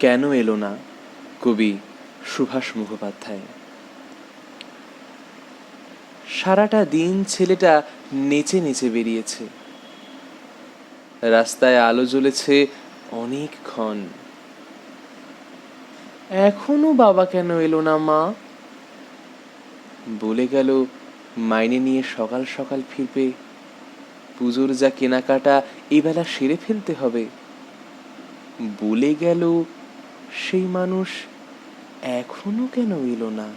কেন এলো না কবি সুভাষ মুখোপাধ্যায়? সারাটা দিন ছেলেটা নেচে নেচে বেরিয়েছে। রাস্তায় আলো জ্বলেছে অনেকক্ষণ এখনও বাবা কেন এলো না মা? বলে গেল মাইনে নিয়ে সকাল সকাল ফিরবে। পুজোর যা কেনাকাটা এবেলা সেরে ফেলতে হবে। বলে গেল সেই মানুষ এখনও কেন এলো না?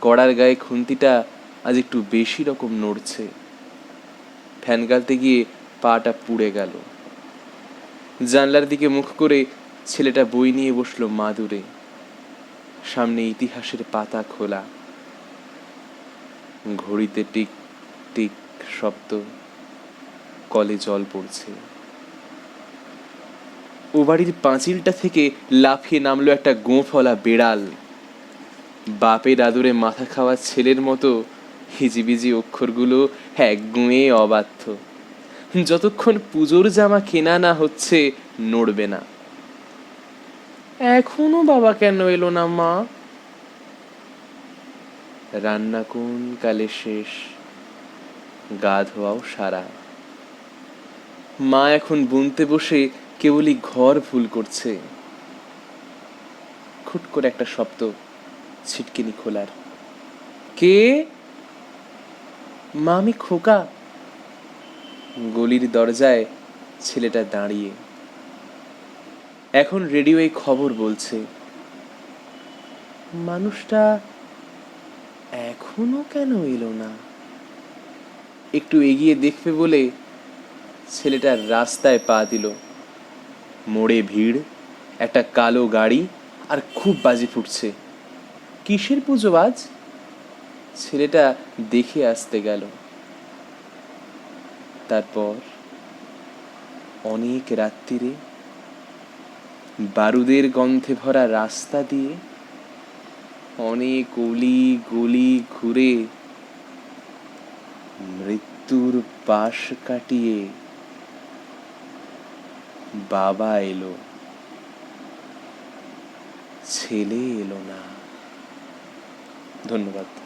কড়ার গায়ে খুন্তিটা আজ একটু বেশি রকম নড়ছে। ফ্যান গালতে গিয়ে পাটা পুড়ে গেল। জানলার দিকে মুখ করে ছেলেটা বই নিয়ে বসল মাদুরে। সামনে ইতিহাসের পাতা খোলা। ঘড়িতে টিক টিক শব্দ। কলে জল পড়ছে। ও বাড়ির পাঁচিলটা থেকে লাফিয়ে নামলো একটা গোঁফলা বেড়াল। বাপের আদরে মাথা খাওয়া ছেলের মতো হিজিবিজি অক্ষরগুলো এক গুঁয়ে অবাধ্য। যতক্ষণ পুজোর জামা কেনা না হচ্ছে, নড়বে না। এখনও বাবা কেন এলো না, মা? রান্না কোন কালে শেষ? গা ধোয়াও সারা। মা এখন বুনতে বসে কেবলই ঘর ভুল করছে। খুট করে একটা শব্দ ছিটকিনি খোলার। কে? মা আমি খোকা। গলির দরজায় ছেলেটা দাঁড়িয়ে। এখন রেডিও এই খবর বলছে, মানুষটা এখনও কেন এলো না? একটু এগিয়ে দেখবে বলে ছেলেটা রাস্তায় পা দিল। মোড়ে ভিড়, একটা কালো গাড়ি আর খুব বাজি ফুটছে। কিসের পুজো আজ? ছেলেটা দেখে আসতে গেল। তারপর অনেক রাত্রিরে বারুদের গন্ধে ভরা রাস্তা দিয়ে অনেক অলি গলি ঘুরে মৃত্যুর পাশ কাটিয়ে বাবা এলো। ছেলে এলো না। ধন্যবাদ।